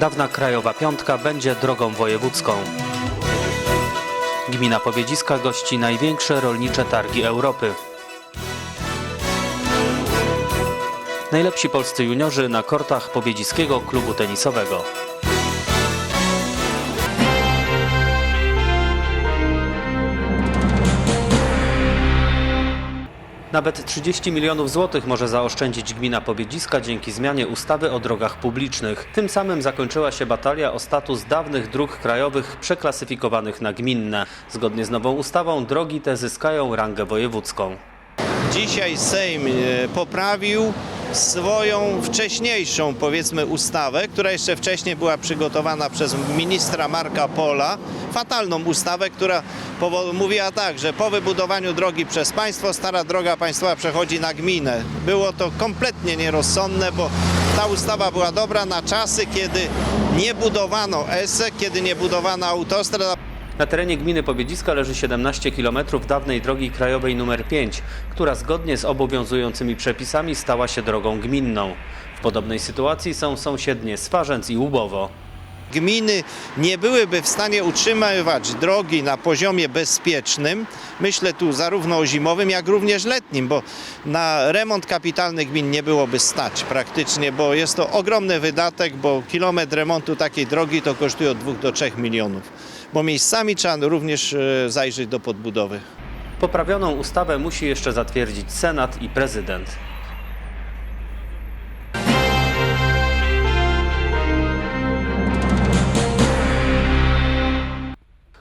Dawna Krajowa Piątka będzie drogą wojewódzką. Gmina Pobiedziska gości największe rolnicze targi Europy. Najlepsi polscy juniorzy na kortach Pobiedziskiego Klubu Tenisowego. Nawet 30 milionów złotych może zaoszczędzić gmina Pobiedziska dzięki zmianie ustawy o drogach publicznych. Tym samym zakończyła się batalia o status dawnych dróg krajowych przeklasyfikowanych na gminne. Zgodnie z nową ustawą drogi te zyskają rangę wojewódzką. Dzisiaj Sejm e, poprawił swoją wcześniejszą, powiedzmy, ustawę, która jeszcze wcześniej była przygotowana przez ministra Marka Pola. Fatalną ustawę, która mówiła tak, że po wybudowaniu drogi przez państwo, stara droga państwowa przechodzi na gminę. Było to kompletnie nierozsądne, bo ta ustawa była dobra na czasy, kiedy nie budowano ESE, kiedy nie budowano autostrad, Na terenie gminy Pobiedziska leży 17 km dawnej drogi krajowej nr 5, która zgodnie z obowiązującymi przepisami stała się drogą gminną. W podobnej sytuacji są sąsiednie Swarzędz i Łubowo. gminy nie byłyby w stanie utrzymywać drogi na poziomie bezpiecznym, myślę tu zarówno o zimowym, jak również letnim, bo na remont kapitalny gmin nie byłoby stać praktycznie, bo jest to ogromny wydatek, bo kilometr remontu takiej drogi to kosztuje od 2 do 3 milionów, bo miejscami trzeba również e, zajrzeć do podbudowy. Poprawioną ustawę musi jeszcze zatwierdzić Senat i prezydent.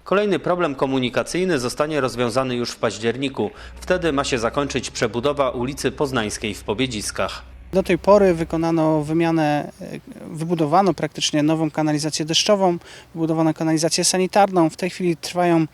Kolejny problem komunikacyjny zostanie rozwiązany już w październiku. Wtedy ma się zakończyć przebudowa ulicy Poznańskiej w Pobiedziskach. Do tej pory wykonano wymianę, e, wybudowano praktycznie nową kanalizację deszczową, wybudowano kanalizację sanitarną. W tej chwili trwają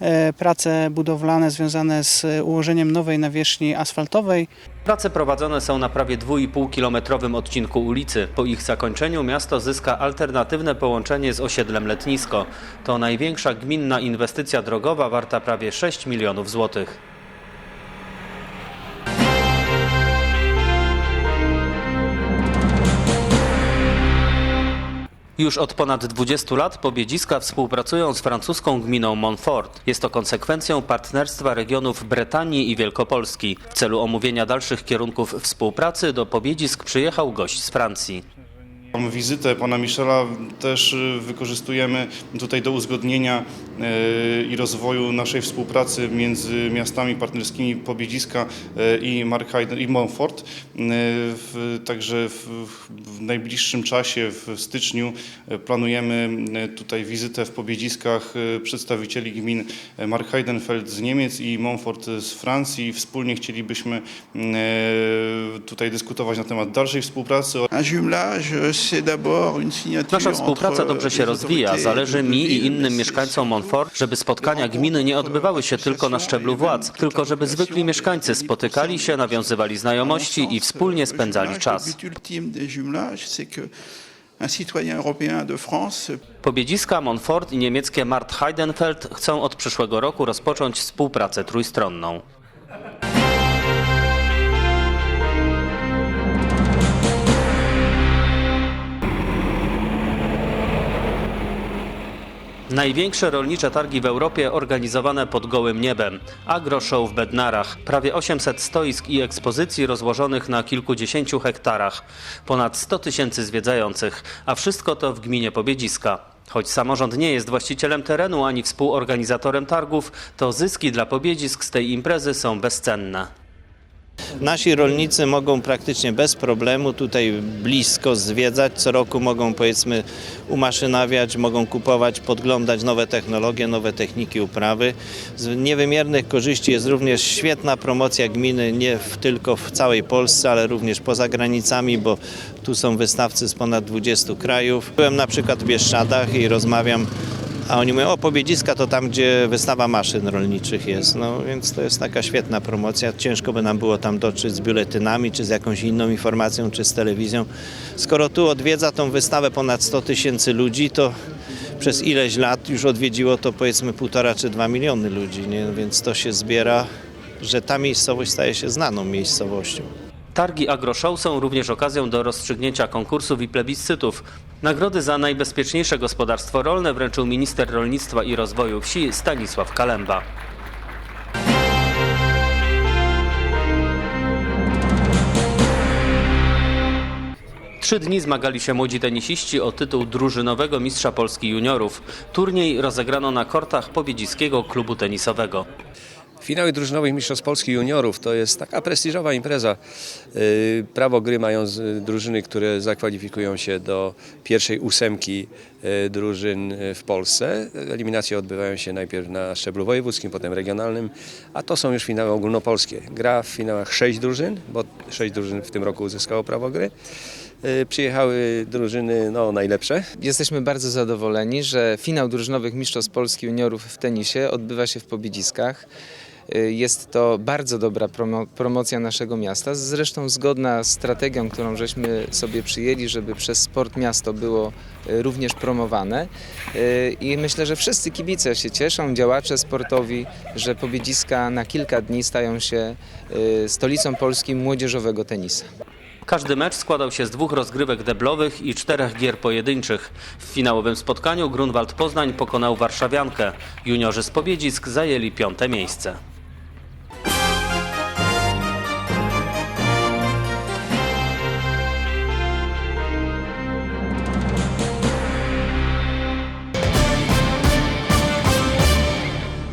e, prace budowlane związane z ułożeniem nowej nawierzchni asfaltowej. Prace prowadzone są na prawie 2,5-kilometrowym odcinku ulicy. Po ich zakończeniu miasto zyska alternatywne połączenie z osiedlem Letnisko. To największa gminna inwestycja drogowa warta prawie 6 milionów złotych. Już od ponad 20 lat Pobiedziska współpracują z francuską gminą Montfort. Jest to konsekwencją partnerstwa regionów Bretanii i Wielkopolski. W celu omówienia dalszych kierunków współpracy do Pobiedzisk przyjechał gość z Francji. Wizytę pana Michela też y, wykorzystujemy tutaj do uzgodnienia y, i rozwoju naszej współpracy między miastami partnerskimi Pobiedziska y, i Markheiden i Montfort. Także w, najbliższym czasie, w styczniu, planujemy tutaj wizytę w Pobiedziskach przedstawicieli gmin Markheidenfeld z Niemiec i Montfort z Francji. Wspólnie chcielibyśmy tutaj dyskutować na temat dalszej współpracy Un jumelage, Nasza współpraca dobrze się les rozwija. Zależy mi i innym mieszkańcom Montfort, żeby spotkania gminy nie odbywały się tylko na szczeblu władz, tylko żeby zwykli mieszkańcy spotykali się, nawiązywali znajomości i wspólnie spędzali czas. Pobiedziska, Montfort i niemieckie Mart Heidenfeld chcą od przyszłego roku rozpocząć współpracę trójstronną. Największe rolnicze targi w Europie organizowane pod gołym niebem. Agro Show w Bednarach. Prawie 800 stoisk i ekspozycji rozłożonych na kilkudziesięciu hektarach. Ponad 100 tysięcy zwiedzających. A wszystko to w gminie Pobiedziska. Choć samorząd nie jest właścicielem terenu ani współorganizatorem targów, to zyski dla Pobiedzisk z tej imprezy są bezcenne. Nasi rolnicy mogą praktycznie bez problemu tutaj blisko zwiedzać. Co roku mogą powiedzmy umaszynawiać, mogą kupować, podglądać nowe technologie, nowe techniki uprawy. Z niewymiernych korzyści jest również świetna promocja gminy, nie w, tylko w całej Polsce, ale również poza granicami, bo tu są wystawcy z ponad 20 krajów. Byłem na przykład w Bieszczadach i rozmawiam a oni mówią, o Pobiedziska to tam, gdzie wystawa maszyn rolniczych jest. No więc to jest taka świetna promocja. Ciężko by nam było tam dotrzeć z biuletynami, czy z jakąś inną informacją, czy z telewizją. Skoro tu odwiedza tą wystawę ponad 100 tysięcy ludzi, to przez ileś lat już odwiedziło to powiedzmy półtora czy dwa miliony ludzi, nie? więc to się zbiera, że ta miejscowość staje się znaną miejscowością. Targi AgroShow są również okazją do rozstrzygnięcia konkursów i plebiscytów. Nagrody za najbezpieczniejsze gospodarstwo rolne wręczył minister rolnictwa i rozwoju wsi Stanisław Kalemba. Trzy dni zmagali się młodzi tenisiści o tytuł drużynowego mistrza Polski juniorów. Turniej rozegrano na kortach Pobiedziskiego Klubu Tenisowego. Finały drużynowych Mistrzostw Polski Juniorów to jest taka prestiżowa impreza. Yy, Prawo gry mają drużyny, które zakwalifikują się do pierwszej ósemki yy, drużyn yy, w Polsce. Eliminacje odbywają się najpierw na szczeblu wojewódzkim, potem regionalnym, a to są już finały ogólnopolskie. Gra w finałach sześć drużyn, bo sześć drużyn w tym roku uzyskało prawo gry. Przyjechały drużyny no, najlepsze, Jesteśmy bardzo zadowoleni, że finał drużynowych Mistrzostw Polski Juniorów w tenisie odbywa się w Pobiedziskach. Y, Jest to bardzo dobra promo promocja naszego miasta, zresztą zgodna z strategią, którą żeśmy sobie przyjęli, żeby przez sport miasto było y, również promowane. Y, I myślę, że wszyscy kibice się cieszą, działacze sportowi, że Pobiedziska na kilka dni stają się stolicą Polski młodzieżowego tenisa. Każdy mecz składał się z dwóch rozgrywek deblowych i czterech gier pojedynczych. W finałowym spotkaniu Grunwald Poznań pokonał Warszawiankę. Juniorzy z Pobiedzisk zajęli piąte miejsce.